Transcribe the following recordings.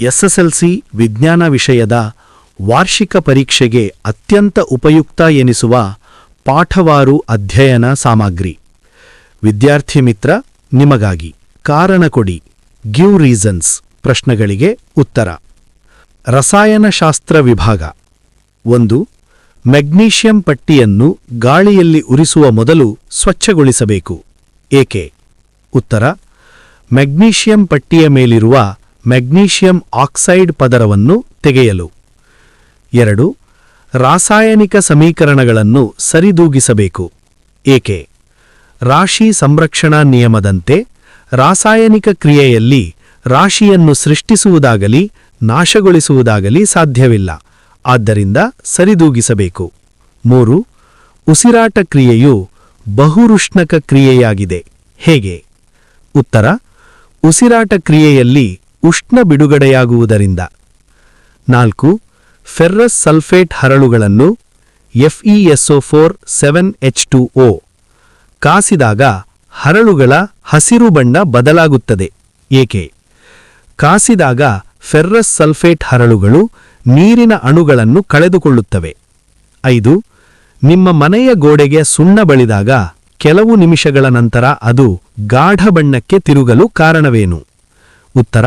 SSLC ವಿಜ್ಞಾನ ವಿಷಯದ ವಾರ್ಷಿಕ ಪರೀಕ್ಷೆಗೆ ಅತ್ಯಂತ ಉಪಯುಕ್ತ ಎನಿಸುವ ಪಾಠವಾರು ಅಧ್ಯಯನ ಸಾಮಗ್ರಿ. ವಿದ್ಯಾರ್ಥಿ ಮಿತ್ರ, ನಿಮಗಾಗಿ ಕಾರಣ ಕೊಡಿ. ಗಿವ್ ರೀಸನ್ಸ್ ಪ್ರಶ್ನೆಗಳಿಗೆ ಉತ್ತರ. ರಸಾಯನಶಾಸ್ತ್ರ ವಿಭಾಗ. ಒಂದು, ಮೆಗ್ನೀಷಿಯಂ ಪಟ್ಟಿಯನ್ನು ಗಾಳಿಯಲ್ಲಿ ಉರಿಸುವ ಮೊದಲು ಸ್ವಚ್ಛಗೊಳಿಸಬೇಕು. ಏಕೆ? ಉತ್ತರ, ಮೆಗ್ನೀಷಿಯಂ ಪಟ್ಟಿಯ ಮೇಲಿರುವ ಮೆಗ್ನೀಷಿಯಂ ಆಕ್ಸೈಡ್ ಪದರವನ್ನು ತೆಗೆಯಲು. ಎರಡು, ರಾಸಾಯನಿಕ ಸಮೀಕರಣಗಳನ್ನು ಸರಿದೂಗಿಸಬೇಕು. ಏಕೆ? ರಾಶಿ ಸಂರಕ್ಷಣಾ ನಿಯಮದಂತೆ ರಾಸಾಯನಿಕ ಕ್ರಿಯೆಯಲ್ಲಿ ರಾಶಿಯನ್ನು ಸೃಷ್ಟಿಸುವುದಾಗಲಿ ನಾಶಗೊಳಿಸುವುದಾಗಲಿ ಸಾಧ್ಯವಿಲ್ಲ. ಆದ್ದರಿಂದ ಸರಿದೂಗಿಸಬೇಕು. ಮೂರು, ಉಸಿರಾಟ ಕ್ರಿಯೆಯು ಬಹುರುಷ್ಣಕ ಕ್ರಿಯೆಯಾಗಿದೆ. ಹೇಗೆ? ಉತ್ತರ, ಉಸಿರಾಟ ಕ್ರಿಯೆಯಲ್ಲಿ ಉಷ್ಣ ಬಿಡುಗಡೆಯಾಗುವುದರಿಂದ. ನಾಲ್ಕು, ferrous sulphate ಹರಳುಗಳನ್ನು F E S O four seven H two O ಕಾಸಿದಾಗ ಹರಳುಗಳ ಹಸಿರು ಬಣ್ಣ ಬದಲಾಗುತ್ತದೆ. ಏಕೆ? ಕಾಸಿದಾಗ ಫೆರ್ರಸ್ ಸಲ್ಫೇಟ್ ಹರಳುಗಳು ನೀರಿನ ಅಣುಗಳನ್ನು ಕಳೆದುಕೊಳ್ಳುತ್ತವೆ. ಐದು, ನಿಮ್ಮ ಮನೆಯ ಗೋಡೆಗೆ ಸುಣ್ಣ ಬಳಿದಾಗ ಕೆಲವು ನಿಮಿಷಗಳ ನಂತರ ಅದು ಗಾಢ ಬಣ್ಣಕ್ಕೆ ತಿರುಗಲು ಕಾರಣವೇನು? ಉತ್ತರ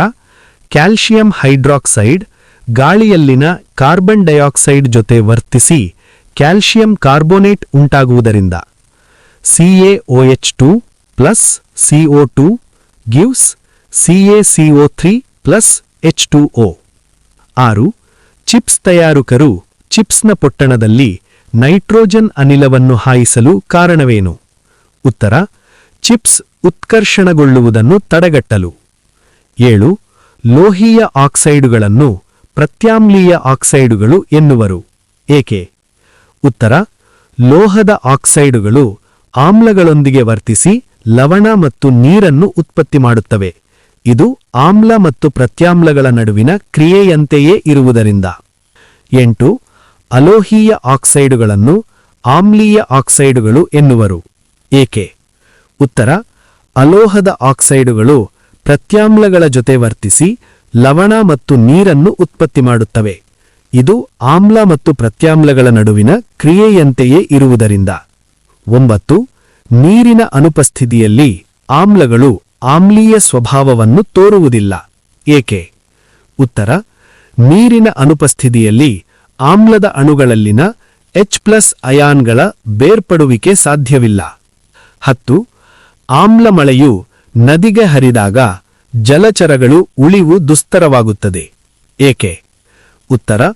ಕ್ಯಾಲ್ಷಿಯಂ ಹೈಡ್ರಾಕ್ಸೈಡ್ ಗಾಳಿಯಲ್ಲಿನ ಕಾರ್ಬನ್ ಡೈಆಕ್ಸೈಡ್ ಜೊತೆ ವರ್ತಿಸಿ calcium carbonate ಉಂಟಾಗುವುದರಿಂದ C A O H two plus C O two gives C A C O three plus H two O. ಆರು, ಚಿಪ್ಸ್ ತಯಾರಕರು ಚಿಪ್ಸ್ನ ಪೊಟ್ಟಣದಲ್ಲಿ ನೈಟ್ರೋಜನ್ ಅನಿಲವನ್ನು ಹಾಯಿಸಲು ಕಾರಣವೇನು? ಉತ್ತರ, ಚಿಪ್ಸ್ ಉತ್ಕರ್ಷಣಗೊಳ್ಳುವುದನ್ನು ತಡೆಗಟ್ಟಲು. ಏಳು ಲೋಹೀಯ ಆಕ್ಸೈಡುಗಳನ್ನು ಪ್ರತ್ಯಾಮ್ಲೀಯ ಆಕ್ಸೈಡುಗಳು ಎನ್ನುವರು. ಏಕೆ? ಉತ್ತರ, ಲೋಹದ ಆಕ್ಸೈಡುಗಳು ಆಮ್ಲಗಳೊಂದಿಗೆ ವರ್ತಿಸಿ ಲವಣ ಮತ್ತು ನೀರನ್ನು ಉತ್ಪತ್ತಿ ಮಾಡುತ್ತವೆ. ಇದು ಆಮ್ಲ ಮತ್ತು ಪ್ರತ್ಯಾಮ್ಲಗಳ ನಡುವಿನ ಕ್ರಿಯೆಯಂತೆಯೇ ಇರುವುದರಿಂದ. ಎಂಟು, ಅಲೋಹೀಯ ಆಕ್ಸೈಡುಗಳನ್ನು ಆಮ್ಲೀಯ ಆಕ್ಸೈಡುಗಳು ಎನ್ನುವರು. ಏಕೆ? ಉತ್ತರ, ಅಲೋಹದ ಆಕ್ಸೈಡುಗಳು ಪ್ರತ್ಯಾಮ್ಲಗಳ ಜೊತೆ ವರ್ತಿಸಿ ಲವಣ ಮತ್ತು ನೀರನ್ನು ಉತ್ಪತ್ತಿ ಮಾಡುತ್ತವೆ. ಇದು ಆಮ್ಲ ಮತ್ತು ಪ್ರತ್ಯಾಮ್ಲಗಳ ನಡುವಿನ ಕ್ರಿಯೆಯಂತೆಯೇ ಇರುವುದರಿಂದ. ಒಂಬತ್ತು, ನೀರಿನ ಅನುಪಸ್ಥಿತಿಯಲ್ಲಿ ಆಮ್ಲಗಳು ಆಮ್ಲೀಯ ಸ್ವಭಾವವನ್ನು ತೋರುವುದಿಲ್ಲ. ಏಕೆ? ಉತ್ತರ, ನೀರಿನ ಅನುಪಸ್ಥಿತಿಯಲ್ಲಿ ಆಮ್ಲದ ಅಣುಗಳಲ್ಲಿನ ಎಚ್ ಪ್ಲಸ್ ಅಯಾನ್ಗಳ ಬೇರ್ಪಡುವಿಕೆ ಸಾಧ್ಯವಿಲ್ಲ. ಹತ್ತು, ಆಮ್ಲ ಮಳೆಯು ನದಿಗೆ ಹರಿದಾಗ ಜಲಚರಗಳು ಉಳಿವು ದುಸ್ತರವಾಗುತ್ತದೆ. ಏಕೆ? ಉತ್ತರ